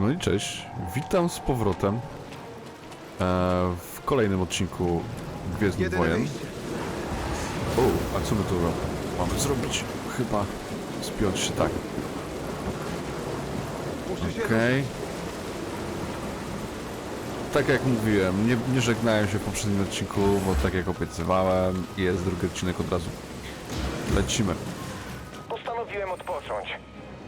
No i cześć, witam z powrotem e, w kolejnym odcinku Gwiezdnych Jedyne Wojen. wyjście. O, a co my tu mamy zrobić? Chyba spiąć się tak. Muszę się Okej. Tak jak mówiłem, nie, nie żegnałem się w poprzednim odcinku, bo tak jak obiecywałem, jest drugi odcinek od razu. Lecimy. Postanowiłem odpocząć.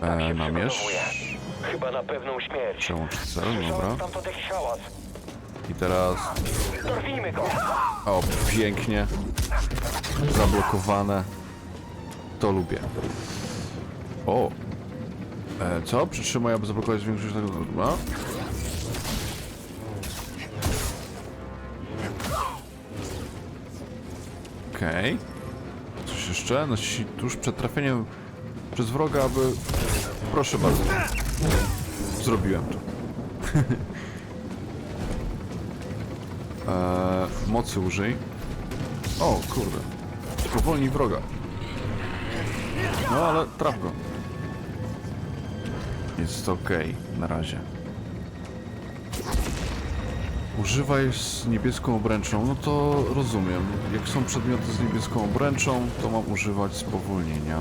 E, się namierz. przygotowuję. Chyba na pewną śmierć. Przełącz cel, dobra. Słyszałem stamtąd jakiś hałas. I teraz... Dorwijmy go! O, pięknie. Zablokowane. To lubię. O. E, co? Przytrzymaj, aby zablokować większość tego... No. Okej. Coś jeszcze? Naciśnij tuż przed trafieniem przez wroga, aby... Proszę bardzo. Zrobiłem to. Eee, mocy użyj. O, kurde. Spowolnij wroga. No, ale traf go. Jest ok na razie. Używaj z niebieską obręczą. No to rozumiem. Jak są przedmioty z niebieską obręczą, to mam używać spowolnienia.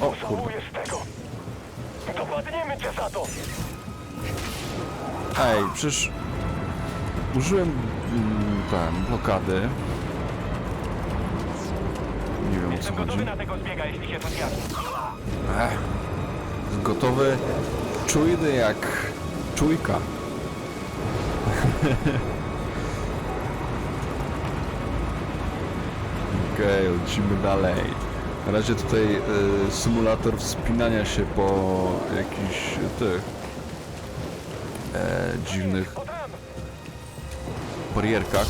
O, kurde. Ej, przecież użyłem mm, ten, blokady. Nie wiem o co Jestem chodzi. gotowy na tego zbiega, jeśli się to zjawi. Ech. Gotowy, czujny jak czujka. Okej, lecimy dalej. Na razie tutaj y, symulator wspinania się po jakichś tych e, dziwnych barierkach.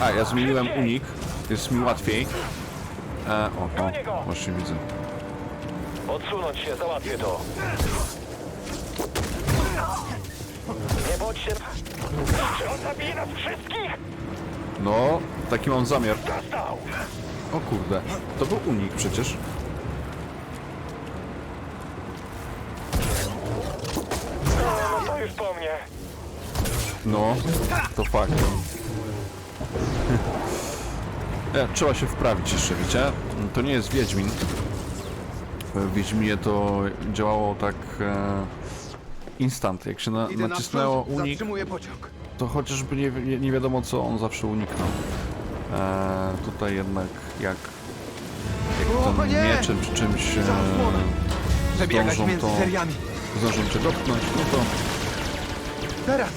A, ja zmieniłem unik, jest mi łatwiej. E, o, o, właśnie widzę. Odsunąć się, załatwię to. Nie bądź się... Czy on zabije nas wszystkich? No, taki mam zamiar. Dostał! O kurde, to był unik przecież. To już po mnie. No, to fakt. E, trzeba się wprawić jeszcze, wiecie? To nie jest Wiedźmin. W Wiedźminie to działało tak e, instant. Jak się na, Idę nacisnęło unik, Zatrzymuję pociąg. to chociażby nie, nie, nie wiadomo co on zawsze uniknął. E, tutaj jednak jak, O, jak tym nie! mieczem czy czymś e, Przebiegać zdążą między to, seriami. zdążą cię dotknąć, no to Teraz!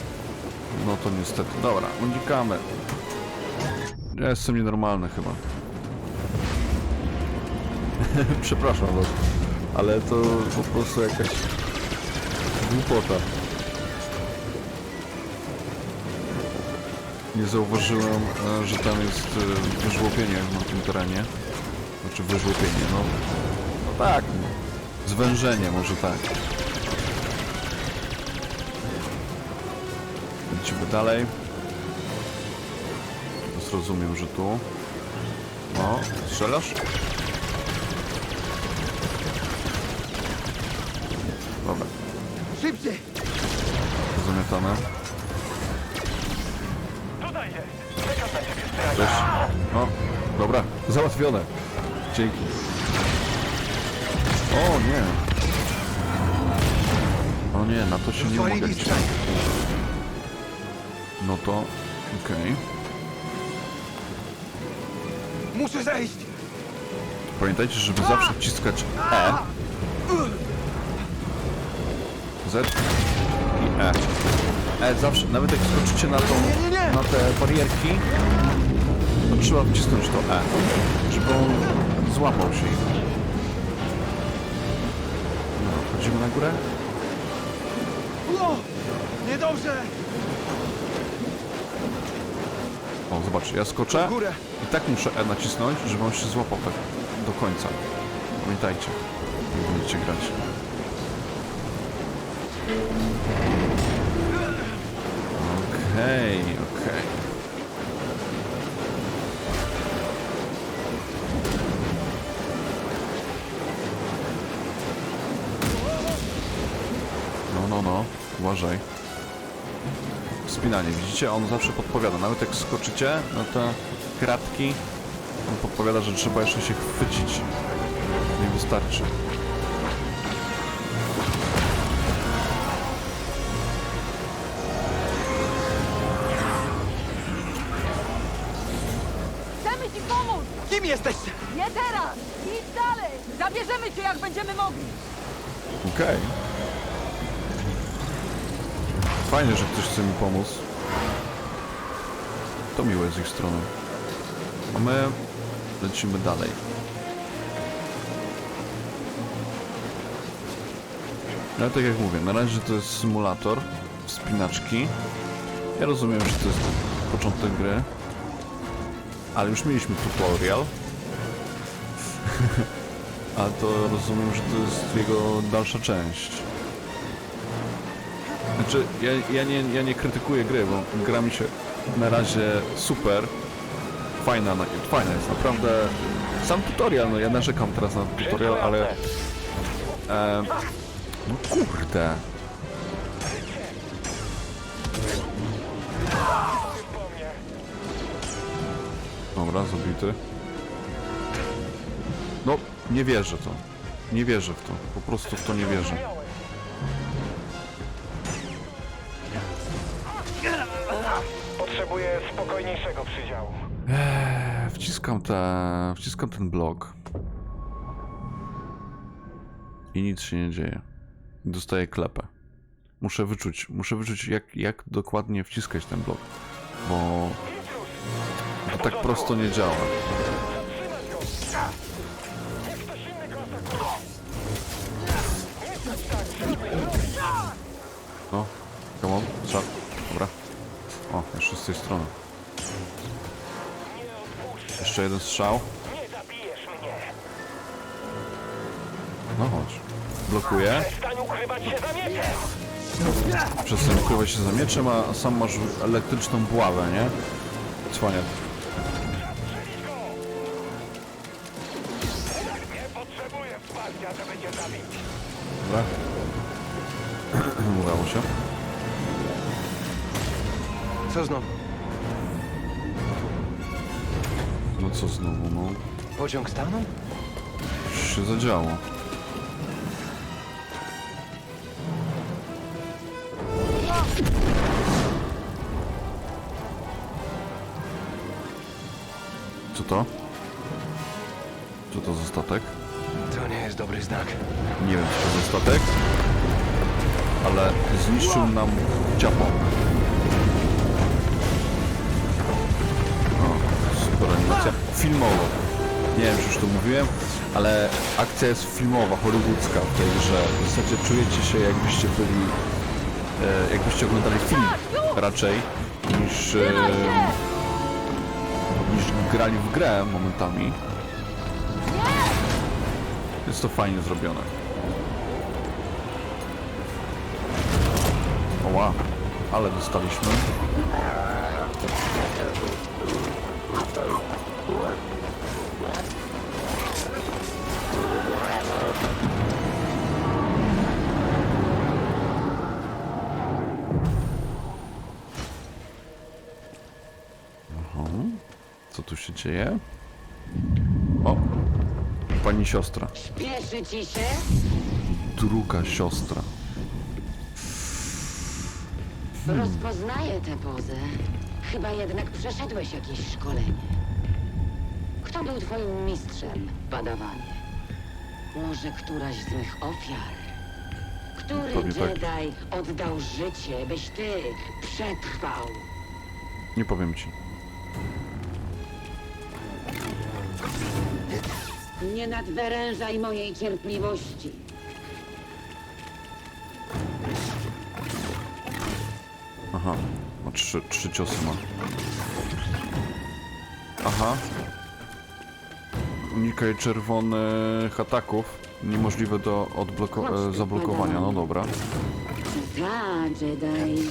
No to niestety. Dobra, unikamy. Ja jestem nienormalny chyba. Przepraszam was, ale to po prostu jakaś głupota. Nie zauważyłem, e, że tam jest e, wyżłopienie na tym terenie. Znaczy wyżłopienie, no. No tak, no. zwężenie może tak. Lecimy dalej. Teraz rozumiem, że tu. No, strzelasz? Dobra, Szybciej! zamiatane. Tutaj jest! Czekam na ciebie, zdrajca. Cześć. No, dobra, załatwione. Dzięki. O nie. O nie, na to się nie mogę liczyć. No to, okej. Muszę zejść! Pamiętajcie, żeby zawsze wciskać E. Z i E. E zawsze, nawet jak skoczycie na, tą, Nie, nie, nie. na te barierki, to trzeba wcisnąć to E, żeby on złapał się ich. No, chodzimy na górę? O! Niedobrze! O, zobacz, ja skoczę i tak muszę E nacisnąć, żeby on się złapał tak do końca. Pamiętajcie, jak będziecie grać. Okej, okej. no, no, uważaj. Wspinanie, widzicie? On zawsze podpowiada. Nawet jak skoczycie na te kratki, on podpowiada, że trzeba jeszcze się chwycić. Nie wystarczy. Chcemy ci pomóc! Kim jesteście? Nie teraz! Idź dalej! Zabierzemy cię, jak będziemy mogli! Okej. Fajnie, że ktoś chce mi pomóc. To miłe z ich strony. A my lecimy dalej. No tak jak mówię, na razie to jest symulator wspinaczki. Ja rozumiem, że to jest początek gry. Ale już mieliśmy tutorial. A to rozumiem, że to jest jego dalsza część. Znaczy, ja, ja, nie, ja nie krytykuję gry, bo gra mi się na razie super. Fajna, na- fajna jest, naprawdę. Sam tutorial, no ja narzekam teraz na tutorial, ale... E, no kurde. Dobra, zabity. No, nie wierzę to. Nie wierzę w to. Po prostu w to nie wierzę. Spokojniejszego przydziału. Eee, wciskam te, wciskam ten blok. I nic się nie dzieje. Dostaję klepę. Muszę wyczuć, muszę wyczuć jak, jak dokładnie wciskać ten blok. Bo to tak prosto nie działa. No, come on. O, jeszcze z tej strony. Jeszcze jeden strzał. No chodź. Blokuję. Przestań ukrywać się za mieczem. A sam masz elektryczną buławę, nie? Zabić. Dobra. Udało się. Co znowu? No co znowu, no. Pociąg stanął? Już się zadziało. Co to? Co to za statek? To nie jest dobry znak. Nie wiem, co to za statek, ale zniszczył nam ciapo. Super animacja. Filmowo. Nie wiem, czy już to mówiłem, ale akcja jest filmowa, hollywoodzka w tej grze. W zasadzie czujecie się, jakbyście byli, e, jakbyście oglądali film raczej, niż, e, niż grali w grę momentami. Jest to fajnie zrobione. Oła, ale dostaliśmy. Się dzieje? O, pani siostra. Śpieszy ci się? Druga siostra. Rozpoznaję tę pozę. Chyba jednak przeszedłeś jakieś szkolenie. Kto był twoim mistrzem, padawanie? Może któraś z mych ofiar? Który Pewnie tak. Jedi oddał życie, byś ty przetrwał? Nie powiem ci. Nie nadwyrężaj mojej cierpliwości. Aha, ma trzy, trzy ciosy ma. Aha. Unikaj czerwonych ataków. Niemożliwe do odbloko- e, zablokowania, no dobra. Ta, Jedi.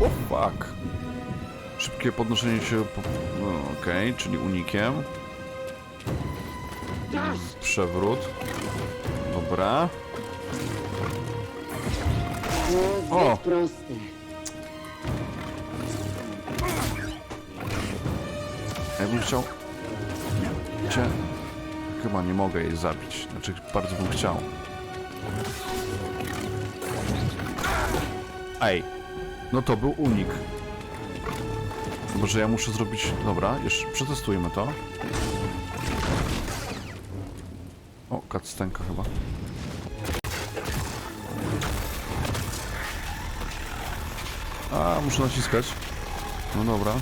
O fuck. Szybkie podnoszenie się po... Okej, czyli unikiem. Przewrót. Dobra. O! Ja bym chciał... Cię... Chyba nie mogę jej zabić. Znaczy, bardzo bym chciał. Ej. No to był unik. Może ja muszę zrobić... Dobra, jeszcze przetestujmy to. O, kacstenka chyba. A, muszę naciskać. No dobra.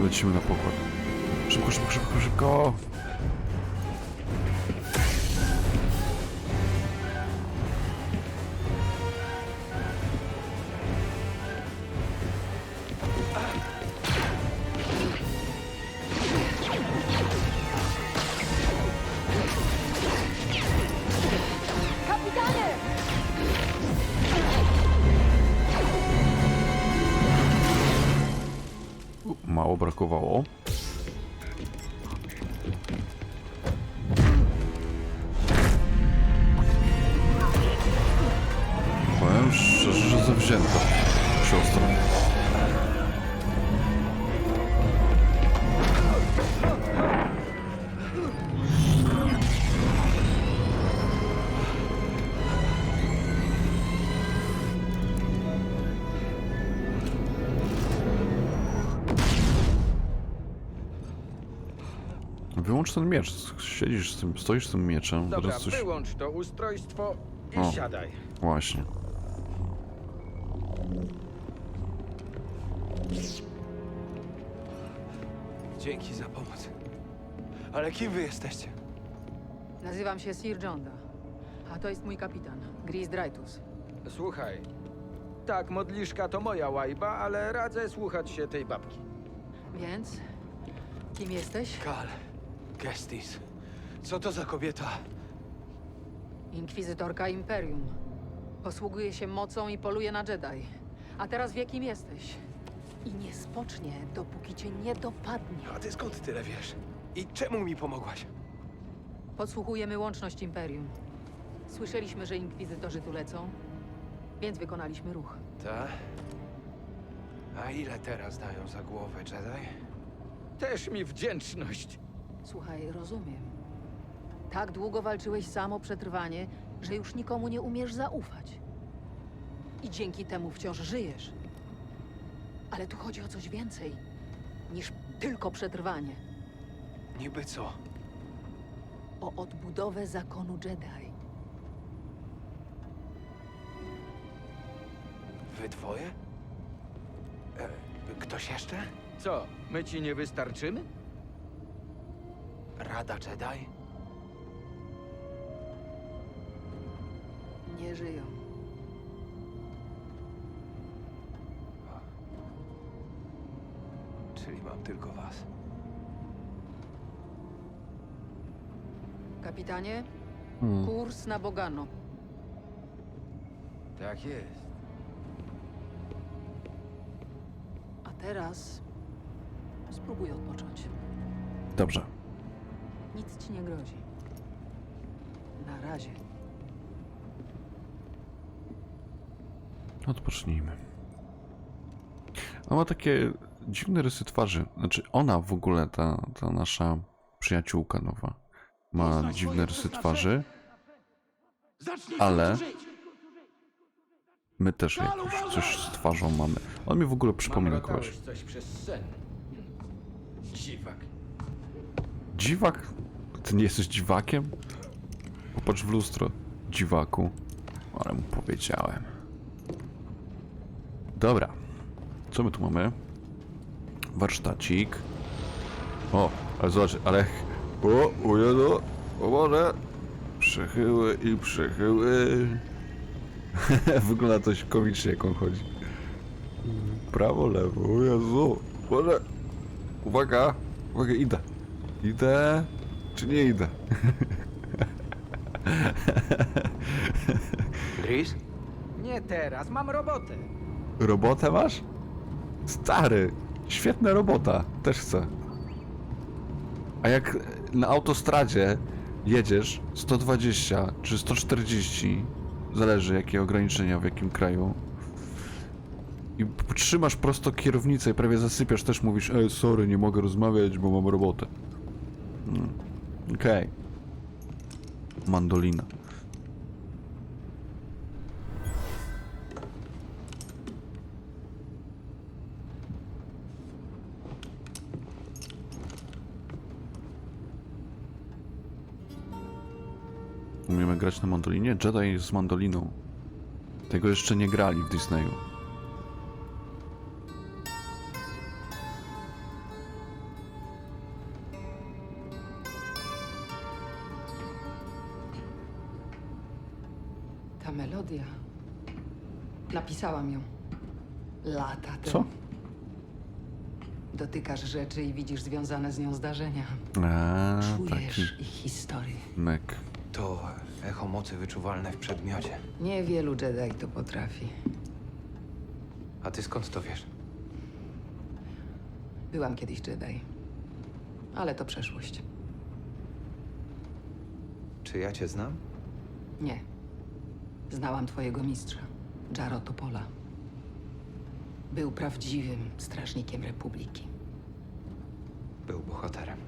Lecimy na pokład. Szybko, szybko, szybko, szybko. Wyłącz ten miecz. Siedzisz z tym, stoisz z tym mieczem. Dobra, Teraz coś... wyłącz to ustrojstwo i O. siadaj. Właśnie. Dzięki za pomoc. Ale kim wy jesteście? Nazywam się Sir Jonda, a to jest mój kapitan, Gris Dreytus. Słuchaj. Tak, modliszka to moja łajba, ale radzę słuchać się tej babki. Więc, kim jesteś? Kal. Gestis. Co to za kobieta? Inkwizytorka Imperium. Posługuje się mocą i poluje na Jedi. A teraz wie, kim jesteś. I nie spocznie, dopóki cię nie dopadnie. A ty skąd tyle wiesz? I czemu mi pomogłaś? Podsłuchujemy łączność Imperium. Słyszeliśmy, że inkwizytorzy tu lecą, więc wykonaliśmy ruch. Ta? A ile teraz dają za głowę, Jedi? Też mi wdzięczność. Słuchaj, rozumiem. Tak długo walczyłeś sam o przetrwanie, że już nikomu nie umiesz zaufać. I dzięki temu wciąż żyjesz. Ale tu chodzi o coś więcej niż tylko przetrwanie. Niby co? O odbudowę zakonu Jedi. Wy dwoje? E, ktoś jeszcze? Co, my ci nie wystarczymy? Rada Jedi? Nie żyją. Czyli mam tylko was. Kapitanie, Hmm. kurs na Bogano. Tak jest. A teraz spróbuj odpocząć. Dobrze. Nic ci nie grozi. Na razie. Odpocznijmy. Ona ma takie dziwne rysy twarzy. Znaczy, ona w ogóle, ta, ta nasza przyjaciółka nowa, ma dziwne rysy twarzy, ale my też jakoś coś z twarzą mamy. On mi w ogóle przypomina kogoś. Mamrotałeś coś przez sen. Dziwak. Dziwak? Ty nie jesteś dziwakiem? Popatrz w lustro, dziwaku. Ale mu powiedziałem. Dobra. Co my tu mamy? Warsztacik. O, ale zobacz, ale... O, o Jezu, o Boże. Przechyły i przechyły. Wygląda coś komicznie, jak on chodzi. Prawo, lewo, o Jezu. Boże. Uwaga, uwaga, idę. Idę, czy nie idę? Gris? Nie, teraz, mam robotę. Robotę masz? Stary, świetna robota, też chcę. A jak na autostradzie jedziesz 120 czy 140, zależy jakie ograniczenia w jakim kraju, i trzymasz prosto kierownicę i prawie zasypiasz, też mówisz, ej, sorry, nie mogę rozmawiać, bo mam robotę. Okej. Mandolina. Umiemy grać na mandolinie? Jedi z mandoliną. Tego jeszcze nie grali w Disneyu. Napisałam ją. Lata temu. Co? Dotykasz rzeczy i widzisz związane z nią zdarzenia. A, taki Czujesz ich historię. mek. To echo mocy wyczuwalne w przedmiocie. Niewielu Jedi to potrafi. A ty skąd to wiesz? Byłam kiedyś Jedi. Ale to przeszłość. Czy ja cię znam? Nie. Znałam twojego mistrza, Jaro Topola. Był prawdziwym strażnikiem Republiki. Był bohaterem.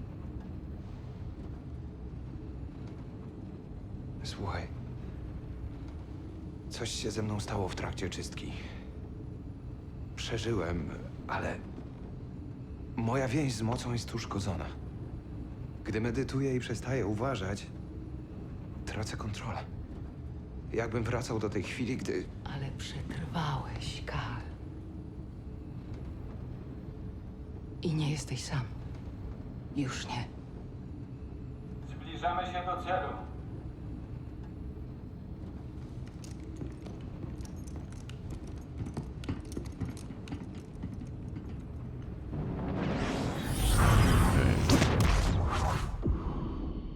Słuchaj. Coś się ze mną stało w trakcie czystki. Przeżyłem, ale moja więź z mocą jest uszkodzona. Gdy medytuję i przestaję uważać, tracę kontrolę. Jakbym wracał do tej chwili, gdy Ale przetrwałeś, Kal. I nie jesteś sam. Już nie. Zbliżamy się do celu.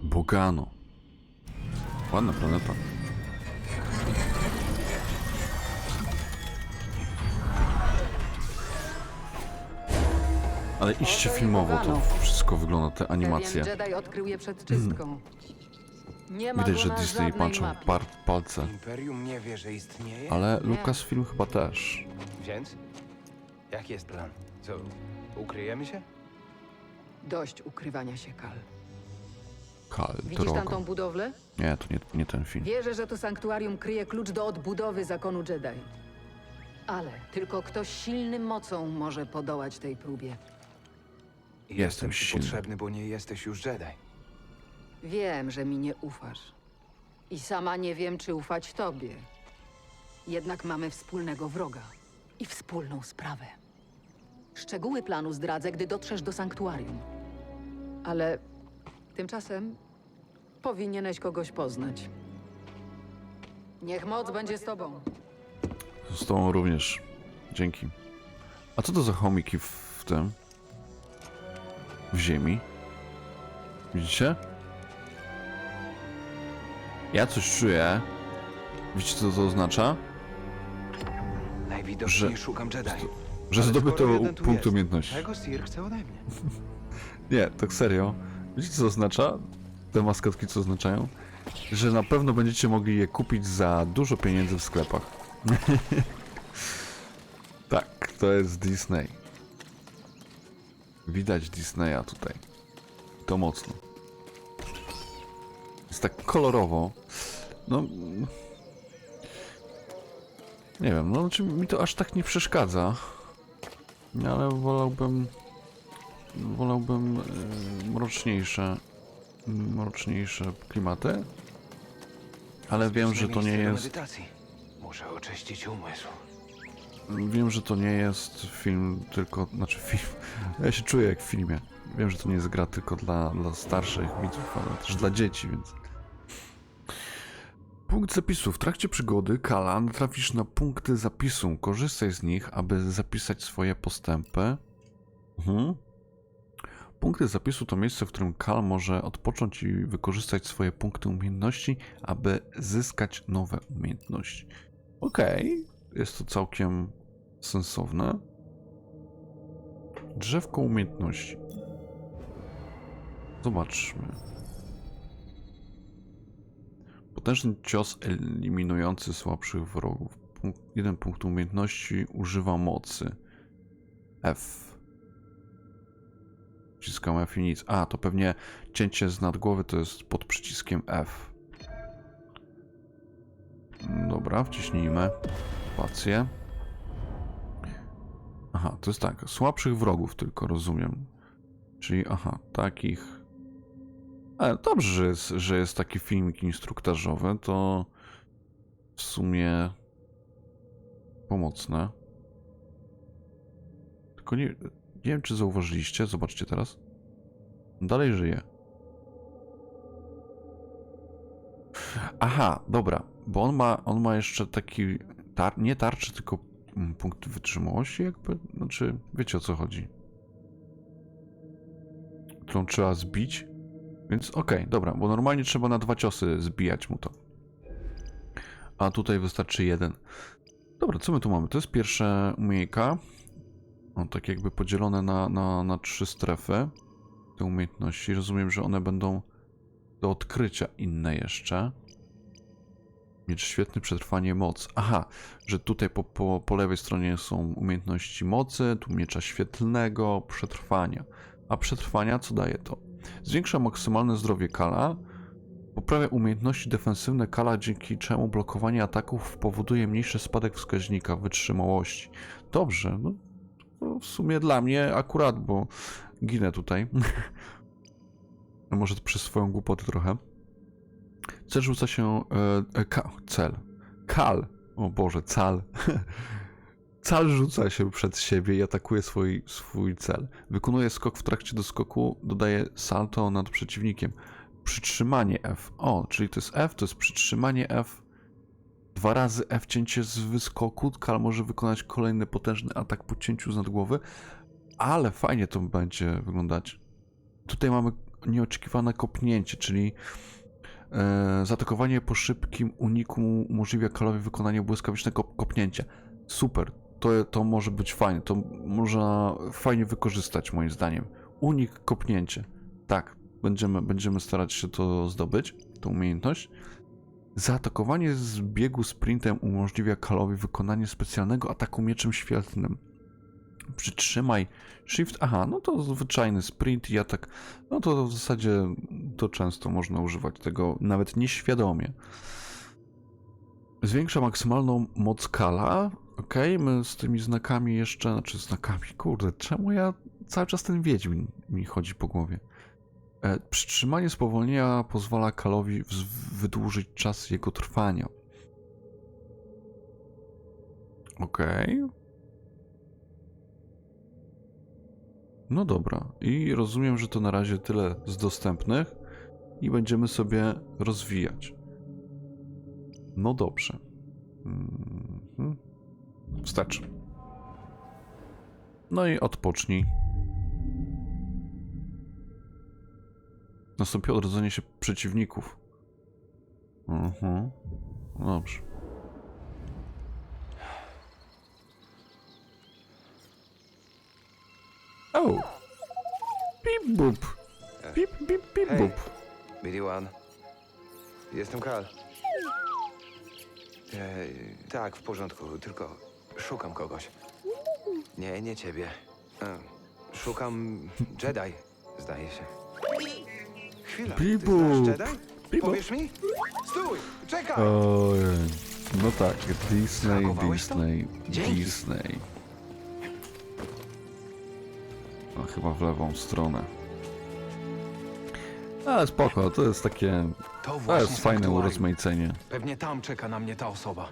Bogano. Ładna planeta. Ale iście filmowo to wszystko wygląda, te animacje. Pewien Jedi odkrył je przed czystką. Nie ma Widać, go że na Disney żadnej patrzą mapie. par palce. Imperium nie wie, że istnieje. Ale. Lucasfilm chyba też. Więc? Jaki jest plan? Co, ukryjemy się? Dość ukrywania się, Kal. Kal, Widzisz drogo. tamtą budowlę? Nie, to nie, nie ten film. Wierzę, że to sanktuarium kryje klucz do odbudowy zakonu Jedi. Ale tylko ktoś silnym mocą może podołać tej próbie. Jestem ci silny. potrzebny, bo nie jesteś już Jedi. Wiem, że mi nie ufasz. I sama nie wiem, czy ufać tobie. Jednak mamy wspólnego wroga i wspólną sprawę. Szczegóły planu zdradzę, gdy dotrzesz do sanktuarium. Ale tymczasem powinieneś kogoś poznać. Niech moc będzie z tobą. Z tobą również. Dzięki. A co to za chomiki w tym? W ziemi? Widzicie? Ja coś czuję. Widzicie co to oznacza? Najwidoczniej Że- szukam Jedi. Że zdobyto punkt umiejętności. Czego Sir chce ode mnie? Nie, tak serio. Wiecie co oznacza? Te maskotki co oznaczają? Że na pewno będziecie mogli je kupić za dużo pieniędzy w sklepach. tak, to jest Disney. Widać Disneya tutaj. To mocno. Jest tak kolorowo. No. Nie wiem, no znaczy mi to aż tak nie przeszkadza. Ale wolałbym wolałbym e, mroczniejsze, mroczniejsze klimaty. Ale wiem, że to nie jest. Medytacji. Muszę oczyścić umysł. Wiem, że to nie jest film tylko. Znaczy film. Ja się czuję jak w filmie. Wiem, że to nie jest gra tylko dla, dla starszych widzów, ale też dla dzieci, więc. Punkt zapisu. W trakcie przygody Kalan trafisz na punkty zapisu. Korzystaj z nich, aby zapisać swoje postępy. Mhm. Punkty zapisu to miejsce, w którym Kal może odpocząć i wykorzystać swoje punkty umiejętności, aby zyskać nowe umiejętności. Okej, jest to całkiem sensowne. Drzewko umiejętności. Zobaczmy. Potężny cios eliminujący słabszych wrogów. Punkt, jeden punkt umiejętności używa mocy. F. Wciskam F i nic. A, to pewnie cięcie z nadgłowy to jest pod przyciskiem F. Dobra, wciśnijmy. Aha, to jest tak. Słabszych wrogów tylko, rozumiem. Czyli, aha, takich... Ale dobrze, że jest, że jest taki filmik instruktażowy, to w sumie pomocne. Tylko nie, nie wiem, czy zauważyliście, zobaczcie teraz. Dalej żyje. Aha, dobra, bo on ma, on ma jeszcze taki, tar nie tarczy, tylko mm, punkt wytrzymałości jakby, znaczy, wiecie o co chodzi. Którą trzeba zbić, więc okej, dobra, bo normalnie trzeba na dwa ciosy zbijać mu to. A tutaj wystarczy jeden. Dobra, co my tu mamy? To jest pierwsze umiejka. O, tak jakby podzielone na, na, na trzy strefy. Te umiejętności. Rozumiem, że one będą do odkrycia inne jeszcze. Miecz świetny, przetrwanie, moc. Aha, że tutaj po, po, po lewej stronie są umiejętności mocy, tu miecza świetlnego, przetrwania. A przetrwania co daje to? Zwiększa maksymalne zdrowie Kala, poprawia umiejętności defensywne Kala, dzięki czemu blokowanie ataków powoduje mniejszy spadek wskaźnika wytrzymałości. Dobrze, no to w sumie dla mnie akurat, bo ginę tutaj. Może przez swoją głupotę trochę. Cel rzuca się. E, e, ka, cel. Kal. O Boże, cal. Cal rzuca się przed siebie i atakuje swój, swój cel. Wykonuje skok w trakcie doskoku, dodaje salto nad przeciwnikiem. Przytrzymanie F. O, czyli to jest F, to jest przytrzymanie F. Dwa razy F cięcie z wyskoku. Kal może wykonać kolejny potężny atak po cięciu z nadgłowy. Ale fajnie to będzie wyglądać. Tutaj mamy nieoczekiwane kopnięcie, czyli zaatakowanie po szybkim uniku umożliwia Kalowi wykonanie błyskawicznego kopnięcia. Super, to, to może być fajne, to można fajnie wykorzystać moim zdaniem. Unik, kopnięcie. Tak, będziemy, będziemy starać się to zdobyć, tą umiejętność. Zaatakowanie z biegu sprintem umożliwia Kalowi wykonanie specjalnego ataku mieczem świetlnym. Przytrzymaj Shift. Aha, no to zwyczajny sprint i atak. No to w zasadzie to często można używać tego nawet nieświadomie. Zwiększa maksymalną moc Kala. Ok, my z tymi znakami jeszcze, znaczy znakami, kurde, czemu ja cały czas ten Wiedźmin mi chodzi po głowie? E, przytrzymanie spowolnienia pozwala Kalowi wydłużyć czas jego trwania. Okej. No dobra. I rozumiem, że to na razie tyle z dostępnych i będziemy sobie rozwijać. No dobrze. Mhm. Wstecz. No i odpocznij. Nastąpi odrodzenie się przeciwników. Mhm. Dobrze. O! Pip bup. Pip pip pip Hej. bup. Billy One. Jestem Kal. E, tak, w porządku, tylko szukam kogoś. Nie, nie ciebie. E, szukam Jedi, zdaje się. Chwila, ty Bibu. znasz Jedi? Bibu. Powiesz mi? Stój, czekaj! No tak, Disney, to? Disney, Dzięki. Disney. No chyba w lewą stronę. Ale spoko, to jest takie... To To jest fajne sanktuarium. urozmaicenie. Pewnie tam czeka na mnie ta osoba.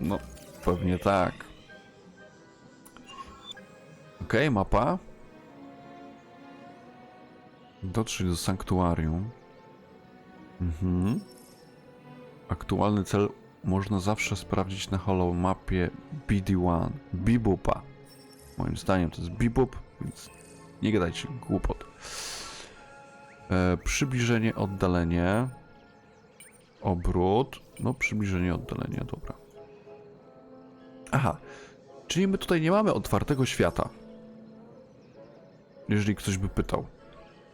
No, pewnie tak. Okej, mapa. Dotrzeć do sanktuarium. Mhm. Aktualny cel można zawsze sprawdzić na hollow mapie BD1. Bibupa. Moim zdaniem to jest Bibup, więc nie gadajcie głupot. E, przybliżenie, oddalenie. Obrót. No, przybliżenie, oddalenie, dobra. Aha, czyli my tutaj nie mamy otwartego świata. Jeżeli ktoś by pytał.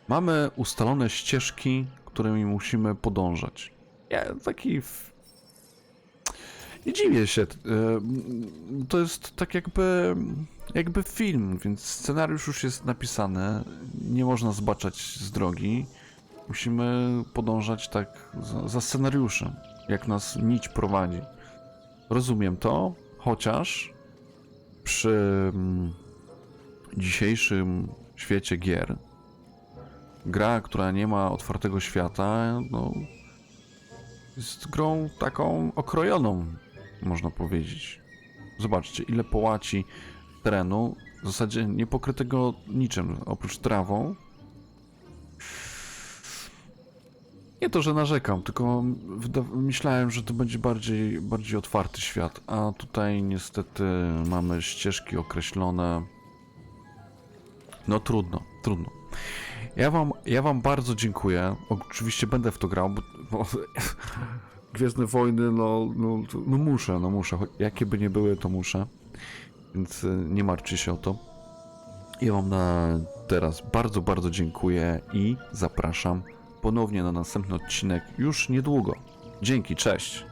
Mamy ustalone ścieżki, którymi musimy podążać. Ja taki. Nie dziwię się. e, To jest tak jakby. Jakby film, więc scenariusz już jest napisany. Nie można zbaczać z drogi. Musimy podążać tak za, za scenariuszem, jak nas nić prowadzi. Rozumiem to, chociaż przy mm, dzisiejszym świecie gier gra, która nie ma otwartego świata, no, jest grą taką okrojoną, można powiedzieć. Zobaczcie, ile połaci terenu, w zasadzie niepokrytego niczym, oprócz trawą. Nie to, że narzekam, tylko myślałem, że to będzie bardziej, bardziej otwarty świat, a tutaj niestety mamy ścieżki określone. No trudno, trudno. Ja wam, ja wam bardzo dziękuję. Oczywiście będę w to grał, bo, bo Gwiezdne Wojny, no, no, no muszę, no muszę. Jakie by nie były, to muszę. Więc y, nie martwcie się o to. Ja wam na teraz bardzo, bardzo dziękuję i zapraszam ponownie na następny odcinek już niedługo. Dzięki, cześć.